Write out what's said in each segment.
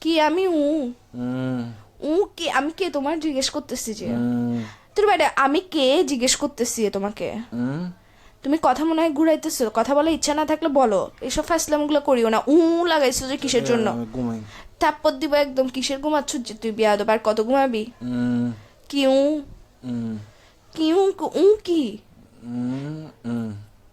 কি আমি উ? উ কে? আমি কে তোমার জিজ্ঞেস করতেছি যে। তোর বাইরে আমি কে জিজ্ঞেস করতেছি তোমাকে? তুমি কথা মনে হয় ঘুরাইতেছো কথা বলার ইচ্ছা না থাকলে বলো। এসব ফাসলামগুলো করিও না। উ লাগাইছো যে কিসের জন্য? ঘুমাই। দিব একদম কিসের ঘুমাচ্ছ যে তুই বিয়া আর কত ঘুমাবি? কি উ? কি উ? কি?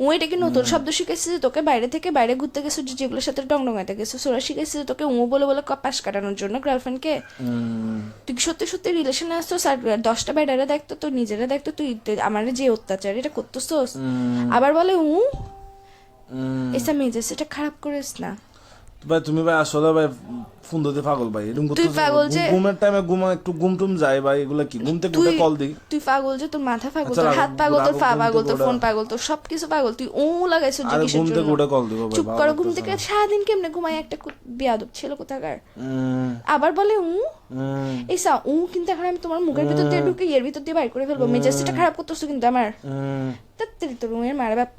উ এটা কি নতুন শব্দ শিখেছে যে তোকে বাইরে থেকে বাইরে ঘুরতে গেছো যেগুলোর সাথে ডং ডঙাতে গেছো ওরা শিখেছে যে তোকে ও বলে বলে কপাস কাটানোর জন্য গার্লফ্রেন্ডকে তুই কি সত্যি সত্যি রিলেশনে আসতো আর দশটা বাইরে দেখতো তোর নিজেরা দেখতো তুই আমার যে অত্যাচার এটা করতো আবার বলে উ হুম। এসা মেজেস এটা খারাপ করিস না। ভাই তুমি ভাই আসলে ভাই ফোন দিতে পাগল ভাই। এরকম তুই পাগল যে- ঘুমের টাইমে ঘুমা একটু ঘুম টুম যায় ভাই এগুলা কি? ঘুম থেকে উঠে তুই কল দিই। তুই পাগল যে তোর মাথা পাগল আচ্ছা, তোর হাত পাগল তোর পা পাগল তোর ফোন পাগল তোর সবকিছু পাগল। তুই ও লাগাইছো যে আরে কিসের ঘুম থেকে জন্য কল দিব ভাই চুপ করো ঘুম থেকে। সারাদিন কেমনে ঘুমাই একটা বিয়াদব ছিল কোথাকার? আবার বলে উ? এই সা উ কিন্তু এখন আমি তোমার মুখের ভিতর দিয়ে ঢুকে এর ভিতর দিয়ে বাইর করে ফেলব। মেজাজটা খারাপ করতেছো কিন্তু আমার। তোর রুমের মারা বাপ